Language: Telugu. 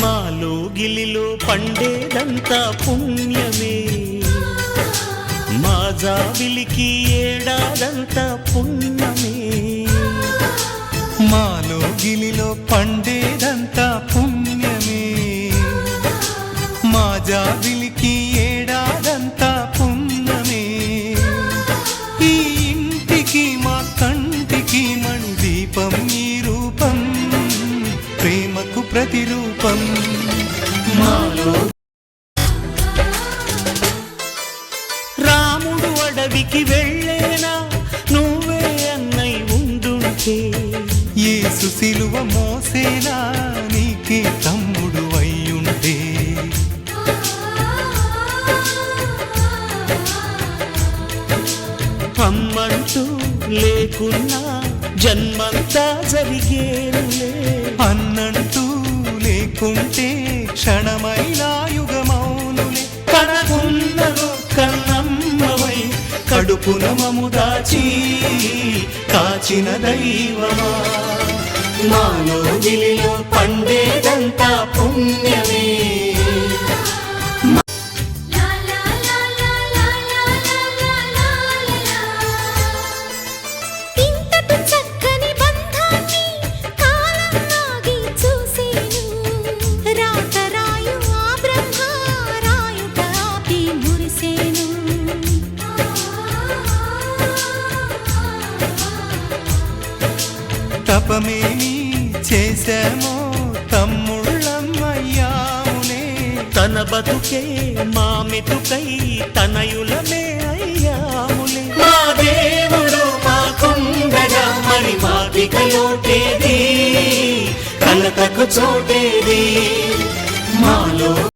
మాలో గిలిలో పండేదంతా పుణ్యమే. మా జాబిలికి ఏడాదంతా పుణ్యమే. మాలో గిలిలో పండేదంతా పుణ్యమే. మా జాబిలికి ఏడాదంతా పుణ్యమే. ఈ ఇంటికి మా కంటికి మణి దీపం ప్రేమకు ప్రతిరూపం. మాలో రాముడు అడవికి వెళ్ళేనా? నువ్వే అన్నై ఉండుంటే. ఏ సుశిలువ మోసేనా? నీకే తమ్ముడు అయ్యుంటే. అమ్మంటూ లేకున్నా జన్మంతా జరిగేనులే. లేకుంటే క్షణమైనా యుగమౌనులే. కనకున్నదో కన్నమ్మవై కడుపున మము దాచి కాచిన దైవమా. నాలో గిలిలో పండేదంతా పుణ్యమే. పాపమేమి చేశామో తమ్ముళ్ళమ్మయ్యామునే తన బతుకే మామితుకై తనయులమే అయ్యాములే మా దేవుడు మాకుండగా మరి మాదిక లోటేది కలతకు చోటేది మాలో